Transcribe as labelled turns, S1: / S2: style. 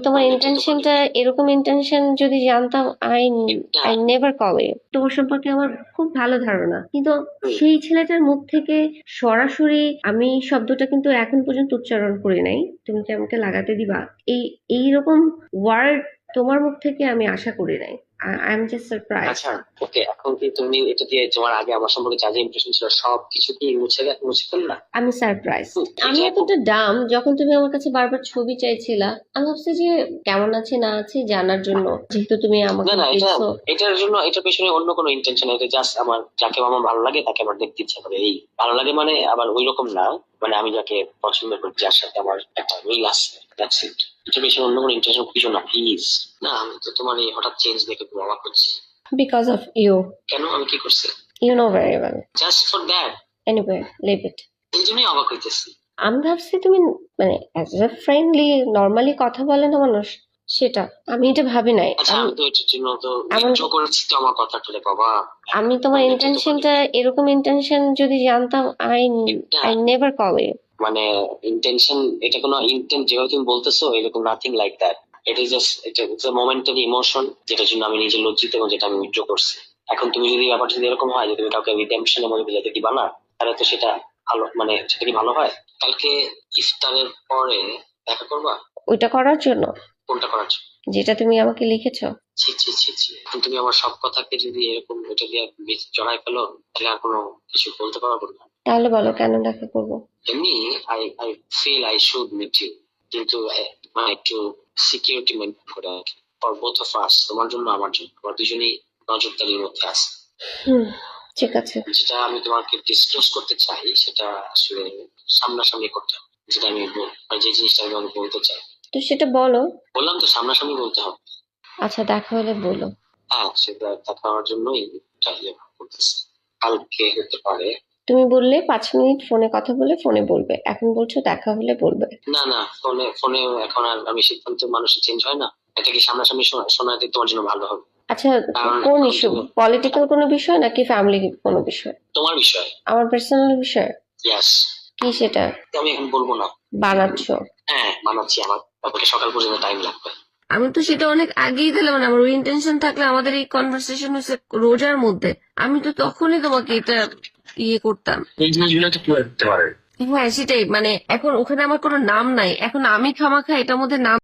S1: তোমার ইন্টেনশনটা এরকম ইন্টেনশন যদি জানতাম I I never call you তোমার সম্পর্কে আমার খুব ভালো ধারণা। কিন্তু সেই ছেলেটার মুখ থেকে সরাসরি আমি শব্দটা কিন্তু এখন পর্যন্ত উচ্চারণ করি নাই। তুমি কি আমাকে লাগাতে দিবা? এই এইরকম ওয়ার্ড তোমার মুখ থেকে আমি আশা করি নাই। আই এম জাস্ট সারপ্রাইজ
S2: আচ্ছা ওকে এখন কি তুমি এটা দিয়ে তোমার আগে আমার সম্পর্কে যা যা ইমপ্রেশন ছিল সব কিছু কি মুছে মুছে
S1: আমি সারপ্রাইজ আমি এতটা ডাম যখন তুমি আমার কাছে বারবার ছবি চাইছিলা আমি ভাবছি যে কেমন আছে না আছে জানার জন্য। যেহেতু তুমি আমাকে
S2: না না এটা এটার জন্য এটার পেছনে অন্য কোনো ইন্টেনশন এটা জাস্ট আমার যাকে আমার ভালো লাগে তাকে আমার দেখতে ইচ্ছা করে। এই ভালো লাগে মানে আবার ওই রকম না। মানে আমি যাকে পছন্দ করি যার সাথে আমার একটা মিল আছে দ্যাটস ইট এটার বেশি অন্য কোনো ইন্টারেস্ট কিছু না প্লিজ না আমি তো তোমার এই হঠাৎ চেঞ্জ দেখে খুব অবাক হচ্ছে।
S1: বিকজ অফ ইউ
S2: কেন? আমি কি করছি?
S1: You know very well
S2: just for that
S1: anyway leave it
S2: এই জন্যই অবাক হইতেছি।
S1: আমি ভাবছি তুমি মানে অ্যাজ এ ফ্রেন্ডলি নর্মালি কথা বলে না মানুষ সেটা। আমি এটা ভাবি নাই।
S2: আচ্ছা
S1: আমি- তোমার ইন্টেনশনটা এরকম ইন্টেনশন যদি জানতাম I I never call you
S2: মানে ইন্টেনশন এটা কোনো ইন্টেন্ট যেভাবে তুমি বলতেছো এরকম nothing like that it is just it's a momentary emotion যেটার জন্য আমি নিজে লজ্জিত এবং যেটা আমি উইথড্র করছি। এখন তুমি যদি ব্যাপারটা যদি এরকম হয় যে তুমি কাউকে রিডেমশনের মধ্যে বোঝাতে দিবা না তাহলে তো সেটা ভালো মানে সেটা কি ভালো হয়? কালকে ইফতারের পরে দেখা করবা?
S1: ওইটা করার জন্য।
S2: কোনটা করার জন্য?
S1: যেটা তুমি আমাকে লিখেছো?
S2: ছি ছি ছি ছি। তুমি আমার সব কথাকে যদি এরকম এটা দিয়ে জড়াই ফেলো তাহলে আর কোনো কিছু বলতে পারব না।
S1: তাহলে বলো কেন দেখা করব?
S2: এমনি I I feel I should meet you কিন্তু মানে একটু সিকিউরিটি মেনটেন করে ফর বোথ অফ আস তোমার জন্য আমার জন্য। আমার দুজনেই নজরদারির মধ্যে আছে।
S1: ঠিক আছে।
S2: যেটা আমি তোমাকে ডিসক্লোজ করতে চাই সেটা আসলে সামনাসামনি করতে হবে। যেটা আমি মানে যে জিনিসটা আমি বলতে চাই
S1: তো সেটা বলো।
S2: বললাম তো সামনাসামনি বলতে হবে।
S1: আচ্ছা দেখা হলে বলো।
S2: হ্যাঁ সেটা দেখা হওয়ার জন্যই করতেছি কালকে হতে পারে।
S1: তুমি বললে পাঁচ মিনিট ফোনে কথা বলে ফোনে বলবে। এখন বলছো দেখা হলে বলবে।
S2: না না ফোনে ফোনে এখন আর আমি সিদ্ধান্ত মানুষের চেঞ্জ হয় না। এটা কি সামনাসামনি শোনা শোনাতে তোমার জন্য ভালো হবে।
S1: আচ্ছা কোন ইস্যু পলিটিক্যাল কোনো বিষয় নাকি ফ্যামিলি কোনো বিষয়?
S2: তোমার বিষয়?
S1: আমার পার্সোনাল বিষয়?
S2: ইয়াস
S1: কি সেটা?
S2: আমি এখন বলব না।
S1: বানাচ্ছ।
S2: হ্যাঁ মানাচ্ছি আমার। তারপরে সকাল পর্যন্ত টাইম লাগবে।
S1: আমি তো সেটা অনেক আগেই দিলাম মানে আমার ওই ইন্টেনশন থাকলে আমাদের এই কনভারসেশন হচ্ছে রোজার মধ্যে। আমি তো তখনই তোমাকে এটা ইয়ে করতাম।
S2: এই জিনিসগুলো তো করতে পারে।
S1: হ্যাঁ সেটাই। মানে এখন ওখানে আমার কোনো নাম নাই। এখন আমি খামাখা এটার মধ্যে নাম